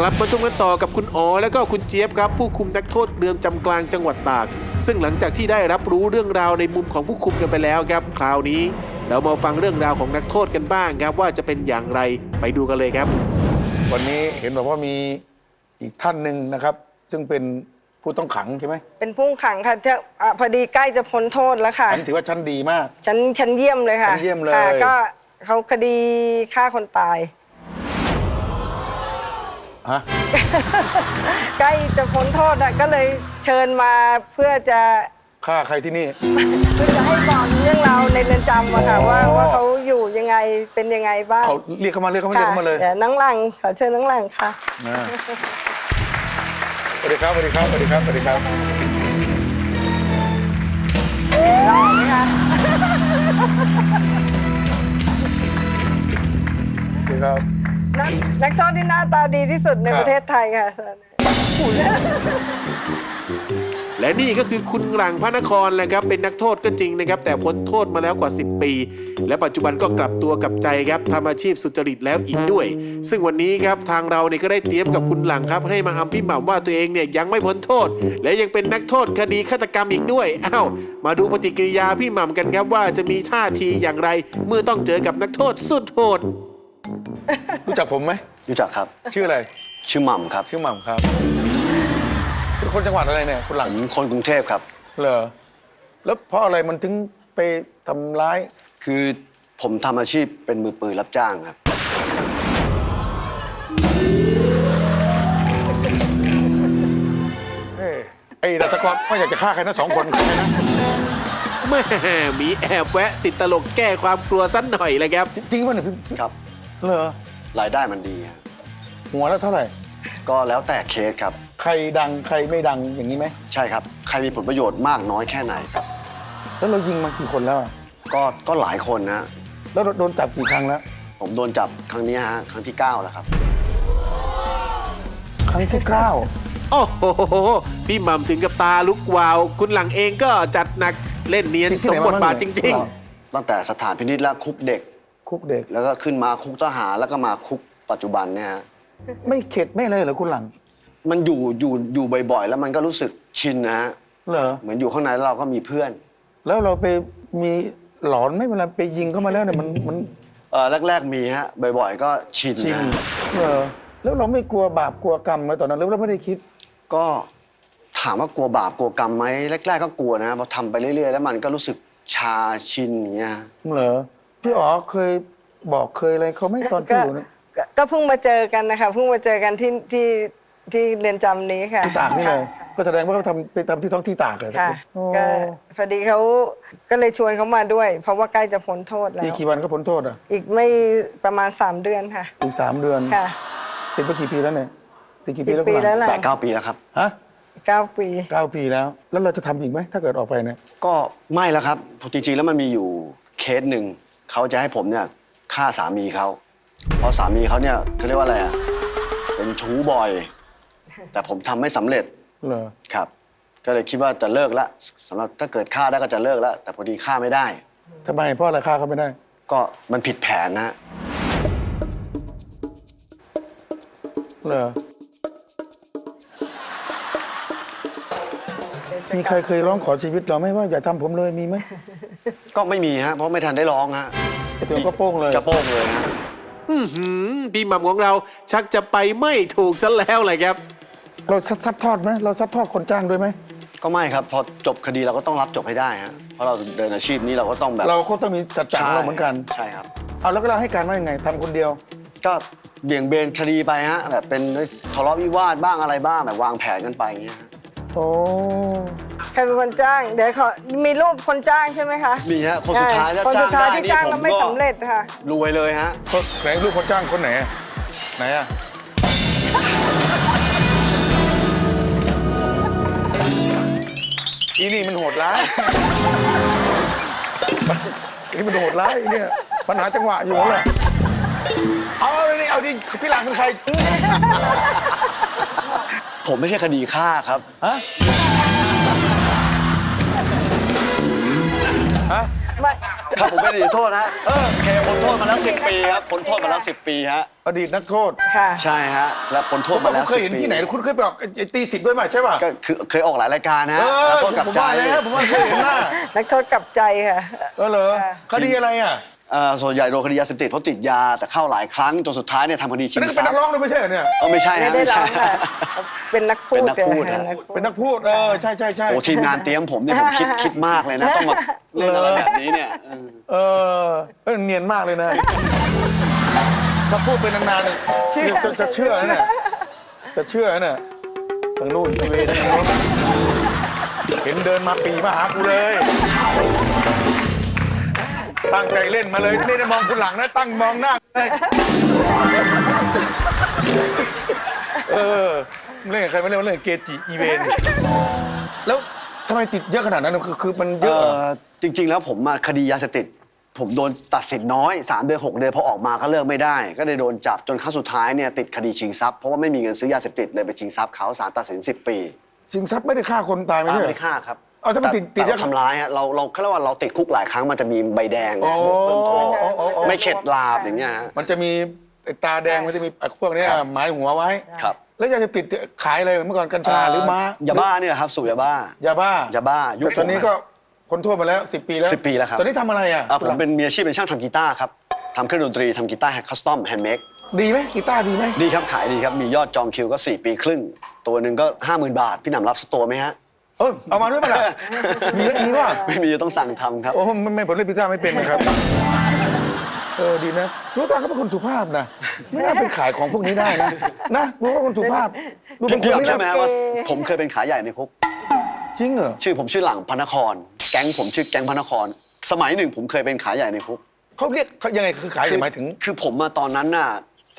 กลับมาชมกันต่อกับคุณอ๋อและก็คุณเจี๊ยบครับ ผู้คุมนักโทษเรือนจำกลางจังหวัดตาก ซึ่งหลังจากที่ได้รับรู้เรื่องราวในมุมของผู้คุมกันไปแล้วครับ คราวนี้ เรามาฟังเรื่องราวของนักโทษกันบ้างครับ ว่าจะเป็นอย่างไรไปดูกันเลยครับ วันนี้เห็นบอกว่ามีอีกท่านหนึ่งนะครับ ซึ่งเป็นผู้ต้องขังใช่ไหมเป็นผู้ขังค่ะจะอะพอดีใกล้จะพ้นโทษแล้วค่ะ อันนถือว่าชั้นดีมาก ฉันฉันเยี่ยมเลยค่ะชั้นเยี่ยมเลย ค่ะก็เขาคดีฆ่าคนตาย ฮะ ใกล้จะพ้นโทษอะก็เลยเชิญมาเพื่อจะฆ่าใครที่นี่ เพื่อจะให้บอกเรื่องราวในเรือนจำอะค่ะอ๋อ ว่าว่าเขาอยู่ยังไงเป็นยังไงบ้างเอาเรียกเข้ามาเรียกเข้ามาเรียกค่ะเข้ามาเลยเดี๋ยวน้องหลังขอเชิญน้องหลังค่ะ นะสวัสดีครับสวัสดีครับสวัสดีครับสวัสดีครับ นักนักโทษที่หน้าตาดีที่สุดในครับประเทศไทยค่ะ และนี่ก็คือคุณหลังพระนครแหละครับเป็นนักโทษก็จริงนะครับ แต่พ้นโทษมาแล้วกว่า 10 ปี และปัจจุบันก็กลับตัวกลับใจครับทำอาชีพสุจริตแล้วอีกด้วย ซึ่งวันนี้ครับทางเราเนี่ยก็ได้เตรียมกับคุณหลังครับ ให้มาอำพี่หม่ำว่าตัวเองเนี่ยยังไม่พ้นโทษ และยังเป็นนักโทษคดีฆาตกรรมอีกด้วยอ้าวมาดูปฏิกิริยาพี่หม่ำกันครับว่าจะมีท่าทีอย่างไร เมื่อต้องเจอกับนักโทษสุดโหด รู้จักผมไหมรู้จักครับ ชื่ออะไร ชื่อหม่ำครับชื่อหม่ำครับเป็นคนจังหวัดอะไรเนี่ยคุณหลัผงมคนกรุงเทพครับ เหรอแล้วเพราะอะไรมันถึงไปทำร้าย คือผมทำอาชีพเป็นมือปืนรับจ้างครับ เอ้ยไอ้ดัตกรไม่อยากจะฆ่าใครนะสองคนใครนะแม่มีแอบแวะติดตลกแก้ความกลัวสั้นหน่อยเลยครับ จริงป่ะเนี่ยพี่พี่ครับ เหรอรายได้มันดีครับหัวแล้วเท่าไหร่ ก็แล้วแต่เคสครับ ใครดังใครไม่ดังอย่างนี้ไหมใช่ครับ ใครมีผลประโยชน์มากน้อยแค่ไหนครับ แล้วเรายิงมากี่คนแล้วอะก็ก็หลายคนนะ แล้วโดนจับกี่ครั้งแล้ว ผมโดนจับครั้งนี้ฮะครั้งที่ 9 แล้วครับ ครั้งที่เก้าโอ้โห พี่หม่ำถึงกับตาลุกวาว คุณหลังเองก็จัดหนักเล่นเนียนสมบทบาทจริง ๆ ตั้งแต่สถานพินิจและคุกเด็ก คุกเด็ก แล้วก็ขึ้นมาคุกทหารแล้วก็มาคุกปัจจุบันเนี่ยฮะไม่เข็ดไม่อะไรเหรอคุณหลัง มันอยู่อยู่อยู่บ่อยๆ แล้วมันก็รู้สึกชินนะฮะเหรอ เหมือนอยู่ข้างในแล้วเราก็มีเพื่อนแล้วเราไปมีหลอนไหม่เวลาไปยิงเข้ามาแล้วเนี่ยมันมันเออแรก ๆ มีฮะบ่อยๆ ก็ชินจริงนะฮะเหรอแล้วเราไม่กลัวบาปกลัวกรรมไหมตอนนั้นหรือเราไม่ได้คิด ก็ถามว่ากลัวบาปกลัวกรรมไหมแรก ๆ ก็กลัวนะพอทำไปเรื่อยๆ แล้วมันก็รู้สึกชาชินอย่างเงี้ยฮะเหรอ พี่อ๋อเคยบอกเคยอะไรเขาไหม่ตอนที่ก็อยู่เนี่ย ก็ก็เพิ่งมาเจอกันนะคะเพิ่งมาเจอกันที่ที่ที่เรือนจำนี้ค่ะที่ตากนี่เลย ก็แสดงว่าเขาทำไปทำที่ท้องที่ตากเลยค่ะโอ้ก็พอดีเขาก็เลยชวนเขามาด้วย เพราะว่าใกล้จะพ้นโทษแล้อีกวกี่วันก็พ้นโทษอะอีกไม่ประมาณ 3 เดือนค่ะอีกสามเดือน ค่ะ ติดไปกี่ปีแล้วเนี่ยติดกี่ปีกี่แล้วปีคุณหแล้ลัวงล่ะแปดเก้าปีแล้วครับ ฮะเก้าปี เก้าปีแล้ว แล้วเราจะทำอีกไหมถ้าเกิดออกไปเนี่ยก็ไม่แล้วครับจริงๆแล้วมันมีอยู่เคสหนึ่ง เขาจะให้ผมเนี่ยฆ่าสามีเขาเพราะสามีเขาเนี่ยเขาเรียกว่าอะไรอะเป็นชู้บ่อย แต่ผมทำไม่สำเร็จเหรอครับ ก็เลยคิดว่าจะเลิกละสำหรับถ้าเกิดฆ่าได้ก็จะเลิกแล้วแต่พอดีฆ่าไม่ได้ ทำไมเพราะอะไรฆ่าเขาไม่ได้ ก็มันผิดแผนนะฮะเหรอมีใครเคยร้องขอชีวิตเราไหมว่าอย่าทำผมเลยมีไหม ก็ไม่มีฮะเพราะไม่ทันได้ร้องฮะไอ้ตัวก็โป้งเลยกระโป้งเลยฮะอื้อหือพี่หม่ำของเราชักจะไปไม่ถูกซะแล้วเลยครับ เราซัดซัดทอดไหมเราซัดทอดคนจ้างด้วยไหม ก็ไม่ครับ พอจบคดีเราก็ต้องรับจบให้ได้ฮะเพราะเราเดินอาชีพนี้เราก็ต้องแบบเราก็ต้องมีจัดจ่ายของเราเหมือนกัน ใช่ครับ เอาแล้วก็เราให้การว่ายังไงทำคนเดียว ก็เบี่ยงเบนคดีไปฮะแบบเป็นทะเลาะวิวาทบ้างอะไรบ้างแบบวางแผนกันไปอย่างเงี้ยฮะ โอ้ใครเป็นคนจ้าง เดี๋ยวขอมีรูปคนจ้างใช่ไหมคะมีฮะคนสุดท้ายถ้าคนจ้าสุงดท้ายได้ที่นี่จ้างผแล้วมไม่ก็สำเร็จค่ะ รวยเลยฮะคนไหนลูกคนจ้างคนไหนอะไหนอะอีนี่มันโหดร้ายอีนี่มันโหดร้ายอีเนี่ยปัญหาจังหวะอยู่นั่นแหละเอาเอาดิเอาดิพี่หลังเป็นใคร ผมไม่ใช่คดีฆ่าครับ ฮะ ฮะ ไม่ครับผมเป็นอดีตโทษนะเออเคพ้นโทษมาแล้ว10ปีครับพ้นโทษมาแล้ว10ปีฮะ อดีตนักโทษค่ะ ใช่ฮะ แล้วพ้นโทษผมมาแล้วเคยเห็น10ปีที่ไหน คุณเคยไปออกไอ้ตีสิบด้วยไหมใช่ป่ะก็คือเคยออกหลายรายการฮะเออแล้วโทษกับผมใจ ว่าแล้วผมว่าเคยเห็นหน้านักโทษกลับใจค่ะ เออเหรอค่ะคดีอะไรอะ เอ่อส่วนใหญ่โดนคดียาเสพติดเพราะติดยาแต่เข้าหลายครั้งจนสุดท้ายเนี่ยทำคดีชิอันงนี้ก็ทเป็นรันัพกย์ร้องเลยไม่ใช่เหรอเนี่ย เออไม่ใช่ไม่ฮะได้ไม่ร้ใช่ องค่ะ เป็นนักพูดเป็นนักพูดค่ะฮะนักพูดเป็นนักพูดเออใช่ใช่ใช่โอ้ทีมงานเตรียมผมเนี่ยผมคิดคิดมากเลยนะต้องมาเล่นอะไรแบบนี้เนี่ยเออเออเออเนียนมากเลยนะ ถ้าพูดไปนานๆเนี่ยเชื่อจะจะเชื่อนะเนี่ยจะเชื่อนะเนี่ยทางนู้นเวทางนู้นเห็นเดินมาปีมาหากูเลย ตั้งใจเล่นมาเลย ไม่ได้มองคุณหลังนะ ตั้งมองหน้าเลยเออเล่นกับใครไม่เล่นเล่นกับเกจิอีเวน แล้วทำไมติดเยอะขนาดนั้น คือคือมันเยเออะเหรอ อจริง ๆ แล้วผมมาคดียาเสพติด ผมโดนตัดสินน้อย 3 เดือน 6 เดือนพอออกมาก็เลิกไม่ได้ ก็เลยโดนจับจนครั้งสุดท้ายเนี่ยติดคดีชิงทรัพย์เพราะว่าไม่มีเงินซื้อยาเสพติดเลยไปชิงทรัพย์เขาศาลตัดสิน 10 ปีชิงทรัพย์ไม่ได้ฆ่าคนตายไม่ป้าใช่เหรไม่อได้ฆ่าครับ เอาถ้ามันติดติดแต่เราทำร้ายฮะเราเราเขาเรียกว่าเราติดคุกหลายครั้งมันจะมีใบแดงโอ้เพิ่มโทษโอ้โอ้โอ้ไม่เข็ดลาบอย่างเงี้ยฮะ มันจะมีไอ้ตาแดงมันจะมีไอ้พวกเนี้ยครับ หมายหัวไว้ ครับแล้วยาเสพติดขายอะไรเมื่อก่อนกัญชาหรือม้ายาบ้าเนี่ยแหละครับสูบยาบ้า ยาบ้ายาบ้ายุคแต่ตอนนี้ก็คนโทษมาแล้ว 10 ปีแล้ว10ปีแล้วครับ ตอนนี้ทำอะไรอะอะผมเป็นมีอาชีพเป็นช่างทำกีตาร์ครับทำเครื่องดนตรีทำกีตาร์คัสตอมแฮนด์เมดดีไหมกีตาร์ดีไหมดีครับขายดีครับ มียอดจองคิวก็ 4 ปีครึ่ง ตัวหนึ่งก็ 50,000 บาท พี่หนำรับสตัวไหมฮะ เออเอามาด้วยป่ะล่ะมีไหมมีว่าไม่มีต้องสั่งทำครับ โอ้ไม่ไม่ผมเล่นพิซซ่าไม่เป็นนะครับ เออดีนะรู้ตาก็เป็นคนสุภาพนะไม่น่าเป็นขายของพวกนี้ได้นะนะรู้ว่าคนสุภาพดูเป็นคพี่นหไม่นำใช่ไหมน่าฮะว่าผมเคยเป็นขายใหญ่ในคุก จริงเหรอชื่อผมชื่อหลังพระนคร แก๊งผมชื่อแก๊งพระนคร สมัยหนึ่งผมเคยเป็นขายใหญ่ในคุกเขาเรียกเขายังไงคือขายหมายถึง คือผมมาตอนนั้นน่ะ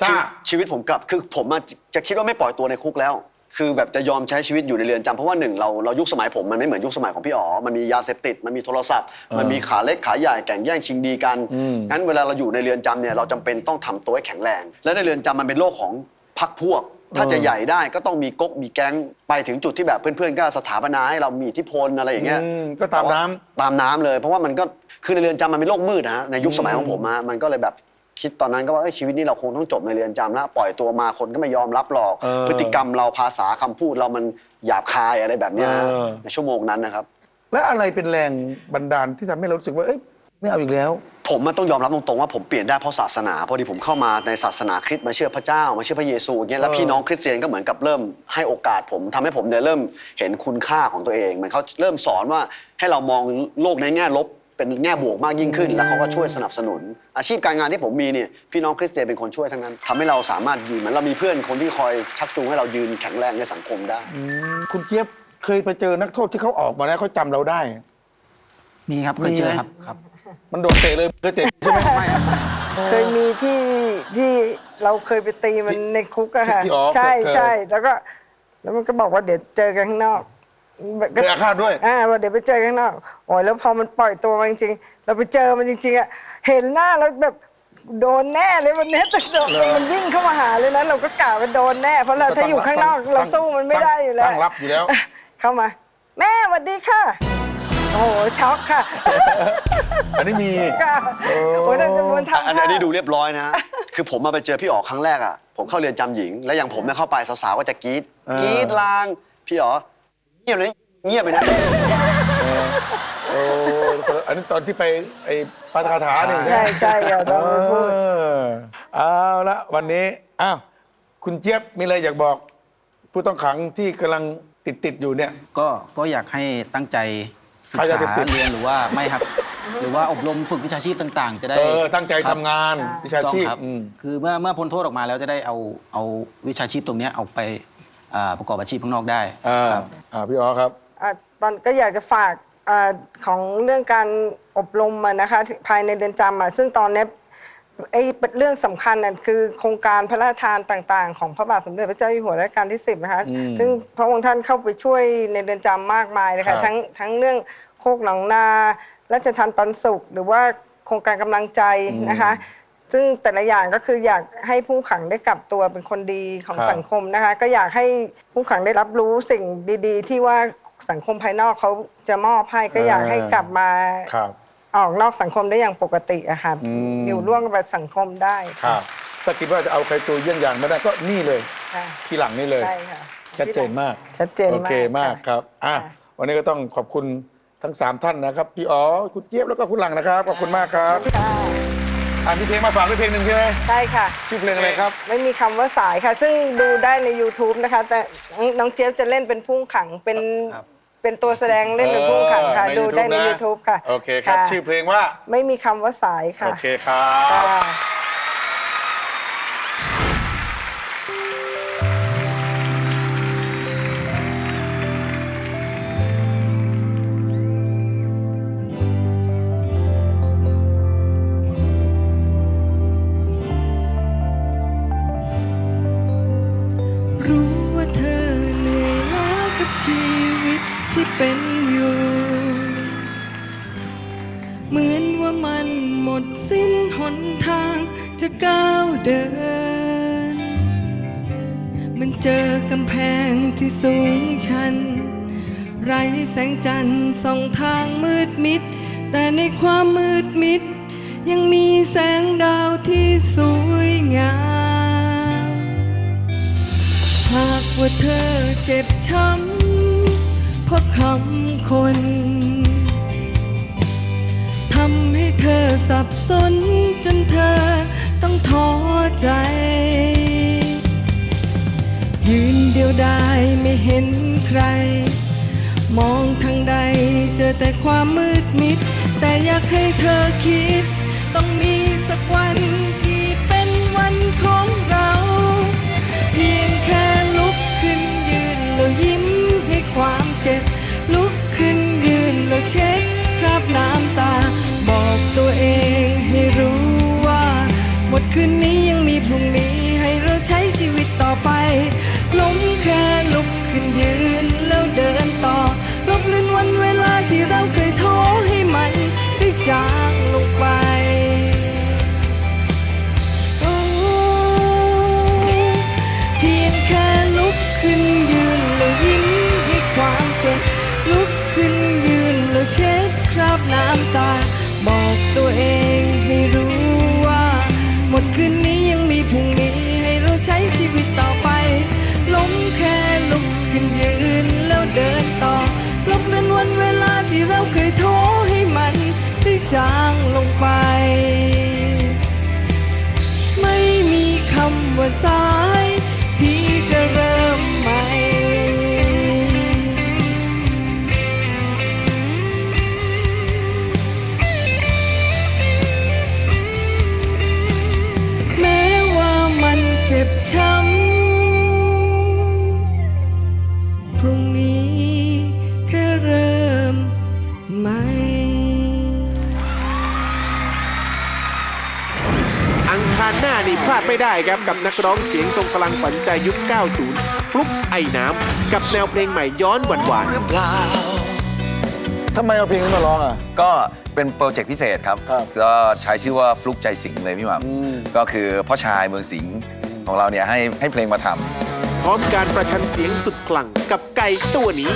ซ่า ชีวิตชีวิตผมกลับ คือผมอะจะคิดว่าไม่ปล่อยตัวในคุกแล้ว คือแบบจะยอมใช้ชีวิตอยู่ในเรือนจำเพราะว่าหนึ่งเราเรายุคสมัยผมมันไม่เหมือนยุคสมัยของพี่อ๋อมันมียาเสพติดมันมีโทรศัพท์ มันมีขาเล็กขาใหญ่แข่งแย่งชิงดีกันอืม งั้นเวลาเราอยู่ในเรือนจำเนี่ยเราจำเป็นต้องทำตัวให้แข็งแรง และในเรือนจำมันเป็นโลกของพักพวก ถ้าจะใหญ่ได้ก็ต้องมีก๊กมีแก๊งไปถึงจุดที่แบบเพื่อนๆก็สถาปนาให้เรามีอิทธิพลอะไรอย่างเงี้ย อืมก็ตามน้ำ ตามน้ำเลย เพราะว่ามันก็คือในเรือนจำมันเป็นโลกมืดนะฮะในยุคสมัยของผมอะมันก็เลยแบบ คิดตอนนั้นก็ว่าเอ้ยชีวิตนี้เราคงต้องจบในเรือนจำแล้วปล่อยตัวมาคนก็ไม่ยอมรับหรอก เออพฤติกรรมเราภาษาคำพูดเรามันหยาบคายอะไรแบบเนี้ยฮะเออ ในชั่วโมงนั้นนะครับ และอะไรเป็นแรงบันดาลที่ทำให้เรารู้สึกว่าเอ้ยไม่เอาอีกแล้ว ผมมันต้องยอมรับตรงๆว่าผมเปลี่ยนได้เพราะศาสนาพอดีผมเข้ามาในศาสนาคริสต์มาเชื่อพระเจ้ามาเชื่อพระเยซูอย่างเงี้ยแล้วเออพี่น้องคริสเตียนก็เหมือนกับเริ่มให้โอกาสผมทำให้ผมเนี่ยเริ่มเห็นคุณค่าของตัวเองเหมือนเขาเริ่มสอนว่าให้เรามองโลกในแง่ลบ เป็นแง่บวกมากยิ่งขึ้น แล้วเขาก็ช่วยสนับสนุน อาชีพการงานที่ผมมีเนี่ยพี่น้องคริสเตียนเป็นคนช่วยทั้งนั้นทำให้เราสามารถยืนเหมือนเรามีเพื่อนคนที่คอยชักจูงให้เรายืนแข็งแรงในสังคมได้อืมคุณเจี๊ยบเคยไปเจอนักโทษที่เขาออกมาแล้วเขาจำเราได้ มีครับเคยเจมีอไหมครับครับ มันโดนเตะเลยเคยเตะใช่ไหมไม่ครับ เคยมีที่ที่เราเคยไปตีมันในคุกอะค่ะพี่อ๋อใช่เคย ใช่แล้วก็ แล้วมันก็บอกว่าเดี๋ยวเจอกันข้างนอก เคยอาฆาตด้วย อ่าว่าเดี๋ยวไปเจอกันข้างนอกโอ้ยแล้วพอมันปล่อยตัวมาจริงๆ เราไปเจอมันจริงๆอะเห็นหน้าแล้วแบบโดนแน่เลยวันนี้แต่โดนเหรอ มันวิ่งเข้ามาหาเลยนะเราก็กล่าวว่าโดนแน่ เพราะเราถ้าอยู่ข้างนอกเราสู้มันไม่ได้อยู่แล้ว ตั้งรับอยู่แล้ว เข้ามา แม่สวัสดีค่ะ โอ้โหช็อกค่ะอันนี้มี ค่ะโอ้ยนั่นจะมันทำอันอันนี้ดูเรียบร้อยนะฮะคือผมมาไปเจอพี่อ๋อครั้งแรกอะ ผมเข้าเรียนจำหญิง แล้วอย่างผมเนี่ยเข้าไปสาวๆก็จะกรี๊ดเออ กรี๊ดลาง พี่อ๋อเงียบเลยเงียบไปนะ โอ้อันนี้ตอนที่ไปไอ้ปาฐกถาเนี่ยใช่ใช่อะต้องไปพูด เออเอาละวันนี้อ้าวคุณเจี๊ยบมีอะไรอยากบอก ผู้ต้องขังที่กำลังติดติดๆอยู่เนี่ย ก็ก็อยากให้ตั้งใจศึกใครจะษาติดๆเรียนหรือว่าไม่ครับ หรือว่าอบรมฝึกวิชาชีพต่าง ๆ จะได้เออตั้งใจคทำรับงานวิชาต้องชีพครับอืม คือเมื่อเมื่อพ้นโทษออกมาแล้วจะได้เอาเอาวิชาชีพตรงเนี้ยเอาไป อ่าประกอบอาชีพข้างนอกได้อ่าครับ อ่าพี่อ๋อครับ อะตอนก็อยากจะฝากอาของเรื่องการอบรมอะนะคะที่ภายในเรือนจำอะซึ่งตอนเนี้ยไอ้เรื่องสำคัญน่ะคือโครงการพระราชทานต่างๆ ของพระบาทสมเด็จพระเจ้าอยู่หัวรัชกาลที่ 10 นะคะ อืมซึ่งพระองค์ท่านเข้าไปช่วยในเรือนจำมากมายเลยครัค่ะบ ทั้งทั้งเรื่องโคกหนองนาราชทานปันสุข หรือว่าโครงการกำลังใจนะคะ ซึ่งแต่ละอย่างก็คืออยากให้ผู้ขังได้กลับตัวเป็นคนดีของครับสังคมนะคะ ก็อยากให้ผู้ขังได้รับรู้สิ่งดี ๆ ที่ว่าสังคมภายนอกเขาจะมอบให้ก็อยากให้กลับมาครับ ออกนอกสังคมได้อย่างปกติอะค่ะอืมอยู่ร่วมกับสังคมได้ครับถ้าคิดว่าจะเอาใครตัวเยี่ยงอย่างไม่ได้ก็นี่เลย ค่ะที่หลังนี่เลย ใช่ค่ะชัดเจนมาก ชัดเจนโอมากเคมากะครับ อะ ค่ะ วันนี้ก็ต้องขอบคุณทั้งสามท่านนะครับ พี่อ๋อ คุณเจี๊ยบ แล้วก็คุณหลังนะครับ ขอบคุณมากครับ ค่ะ อ่านมีเพลงมาฝากด้วยเพลงหนึ่งใช่ไหมใช่ค่ะ ชื่อเพลงอะไรครับ ไม่มีคำว่าสายค่ะ ซึ่งดูได้ใน YouTube นะคะ แต่น้องเจี๊ยบจะเล่นเป็นผู้ขังเป็นครับเป็นตัวแสดงเล่นเป็นผู้ขังค่ะเออดูได้ในนะ YouTube ค่ะโอเคครับะชื่อเพลงว่าไม่มีคำว่าสายค่ะ โอเคครับ ค่ะ ชีวิตที่เป็นอยู่ เหมือนว่ามันหมดสิ้นหนทางจะก้าวเดิน มันเจอกำแพงที่สูงชัน ไรแสงจันทร์ส่องทางมืดมิด แต่ในความมืดมิด ยังมีแสงดาวที่สวยงาม หากว่าเธอเจ็บช้ำ เพราะคำคน ทำให้เธอสับสนจนเธอต้องท้อใจ ยืนเดียวดายไม่เห็นใคร มองทางใดเจอแต่ความมืดมิด แต่อยากให้เธอคิด ต้องมีสักวันที่เป็นวันของ เจ็บ ลุกขึ้นยืนแล้วเช็ดคราบน้ำตา บอกตัวเองให้รู้ว่า หมดคืนนี้ยังมีพรุ่งนี้ให้เราใช้ชีวิตต่อไปล้มแค่ สายที่จะเริ่มใหม่ แม้ว่ามันเจ็บช้ำ ไม่ได้ครับกับนักร้องเสียงทรงพลังฝันใจยุค 90 ฟลุกไอ้น้ำกับแนวเพลงใหม่ย้อนหวานๆทำไมเอาเพลงนี้มาร้องอะ ก็เป็นโปรเจกต์พิเศษครับครับก็ใช้ชื่อว่าฟลุกใจสิงห์เลยพี่หม่อืมำก็คือพ่อชายเมืองสิงห์ของเราเนี่ยให้ให้เพลงมาทำพร้อมการประชันเสียงสุดขลังกับไก่ตัวนี้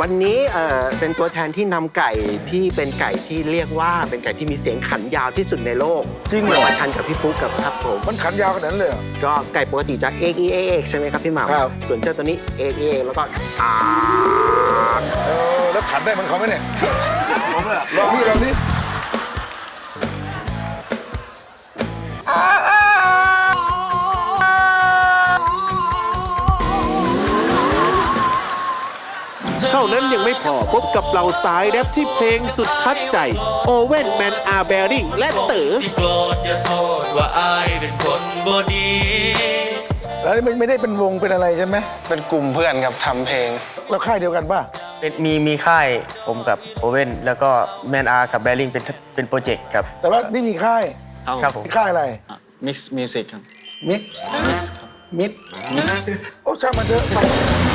วันนี้เอ่อเป็นตัวแทนที่นำไก่ที่เป็นไก่ที่เรียกว่าเป็นไก่ที่มีเสียงขันยาวที่สุดในโลกจริงเหรอ มาชันกับพี่ฟุกกับครับผม มันขันยาวขนาดนั้นเลยเหรอ ก็ไก่ปกติจะเอกเอกเอกใช่ไหมครับพี่หม่ครับำส่วนเจ้าตัวนี้เอกเอกแล้วก็อ่าเออแล้วขันได้เหมันเขาไหมเนี่ยลองพี่ลอ พอพบกับเหล่าสายแรปที่เพลงสุดทัดใจ โอเว่นแมนอาร์แบริงและเต๋อสิโกรธอย่าโทษว่าอายเป็นคนบ่ดี แล้วนี่ไม่ไม่ได้เป็นวงเป็นอะไรใช่ไหมเป็นกลุ่มเพื่อนครับทำเพลง เราค่ายเดียวกันป่ะ เป็นมีมีค่ายผมกับโอเว่นแล้วก็แมนอาร์กับแบริ่งเป็นเป็นโปรเจกต์ครับ แต่ว่านี่มีค่ายครับผมมีค่ายอะไร Mix Music ครับ มิกมิดโอ้ช่างมันเถอะ